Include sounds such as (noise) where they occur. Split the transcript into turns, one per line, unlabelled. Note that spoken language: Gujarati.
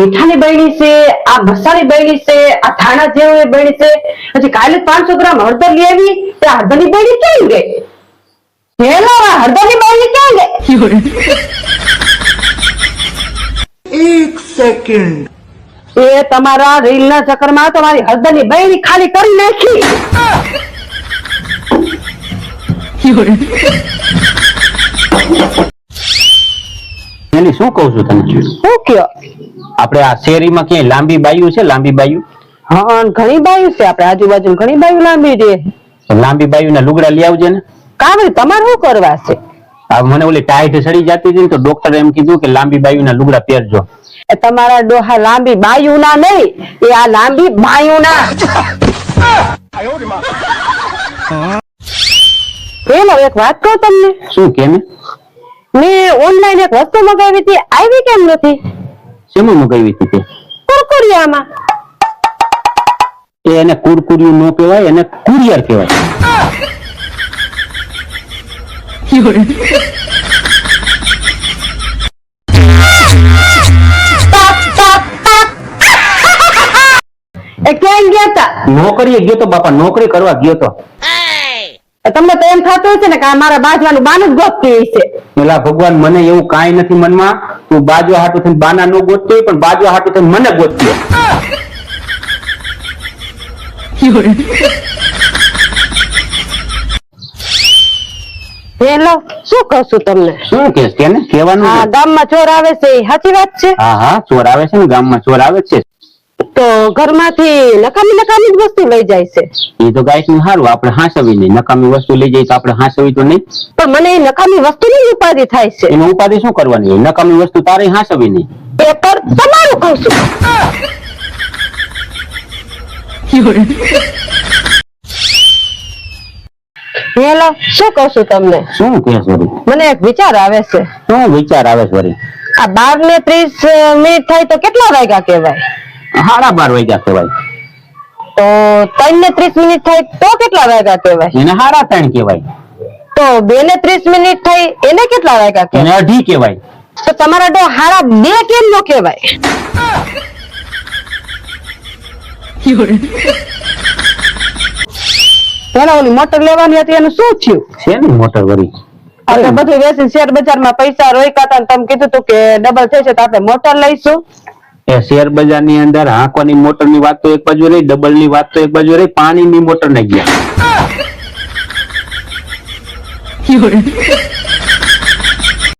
મીઠાની બહેણી છે આ ભસાની બહેણી છે આ ધાણા જેવું બહેણી છે. પછી કાલે પાંચસો ગ્રામ હળદર લઈ આવી તે હળદરની બહેણી કેમ ગઈ હેલા હળદરની બહેણી કેમ ગઈ
એક સેકન્ડ.
એ તમારા રીલના ચક્કરમાં તમારી હળદરની બહેણી ખાલી કરી નાખી.
એની શું કહું છું તમે
શું કયો
આપણે આ શેરીમાં ક્યાંય લાંબી બાયું છે? લાંબી બાયું?
હા ઘણી બાયું છે આપણે આજુબાજુ ઘણી બાયું લાંબી છે.
લાંબી બાયું ના લુગડા લઈ આવજે ને.
કાવે તમારે શું કરવા છે?
મને ઓલી ટાઈટ સડી જતી હતી તો ડોક્ટર એમ કીધું કે લાંબી બાયું ના લુગડા પહેરજો.
એ તમારા ડોહા લાંબી બાયું ના નહીં એ આ લાંબી બાયુના. પેલો એક વાત કહું તમને.
શું કેમ?
મેં ઓનલાઈન એક વસ્તુ મગાવી હતી આવી કેમ નથી?
શેમાં મગાવી હતી તે?
કુરકુરિયામાં.
એ એને કુરકુરિયું ન કહેવાય એને કુરિયર કહેવાય.
એ ક્યાં ગયા તા?
નોકરીએ ગયો તો બાપા નોકરી કરવા ગયો તો.
તમને તો એમ થતું હશે ને કે આ મારા બાજવાનું બાનું જ ગોતતી હશે
પેલા ભગવાન મને એવું કાંઈ નથી મનમાં. તું બાજુ હાટું થઈને બાના નો ગોતતી પણ બાજુ હાટું થઈને મને ગોતતી
હેલો શું કહું છું તમને?
શું કે છે ને કહેવાનું
ગામમાં ચોર આવે છે સાચી વાત છે?
હા હા ચોર આવે છે ને ગામમાં ચોર આવે છે.
તો ઘરમાંથી નકામી નકામી જ વસ્તુ લઈ જાય છે.
એ તો ગાયનું સારું આપણે હાંસવી નહીં નકામી વસ્તુ લઈ જઈએ તો આપણે હાંસવી તો નહીં.
પણ મને એ નકામી વસ્તુ ની ઉપાધિ થાય છે.
એમાં ઉપાધિ શું કરવાની હોય? નકામી વસ્તુ તારે હાંસવી નહીં
એ પર તમારું કહું છું. હેલો શું કહું છું તમને?
શું કે સોરી
મને એક વિચાર આવે છે.
શું વિચાર આવે છે
આ બાર ને ત્રીસ મિનિટ થાય તો કેટલા વાગ્યા કહેવાય?
સાડા બાર વાગ્યા કહેવાય.
તો ત્રણ ને ત્રીસ મિનિટ થાય તો કેટલા વાગ્યા કહેવાય?
એને સાડા ત્રણ કહેવાય.
તો બે ને ત્રીસ મિનિટ થઈ એને કેટલા વાગ્યા કહેવાય?
અઢી કહેવાય.
તો તમારા ડો હારા બે કેમ નો કહેવાય? પેલા ઓલી મોટર લેવાની હતી એનું શું થયું?
છે ને મોટર વરી
આપણે બધું વેચીને શેર બજારમાં પૈસા રોકાતા તમે કીધું તું કે ડબલ થશે તો આપણે મોટર લઈશું.
એ શેર બજારની અંદર હાંકવાની મોટરની વાત તો એક બાજુ રહી ડબલની વાત તો એક બાજુ રહી પાણી ની મોટર ને ગયા (laughs)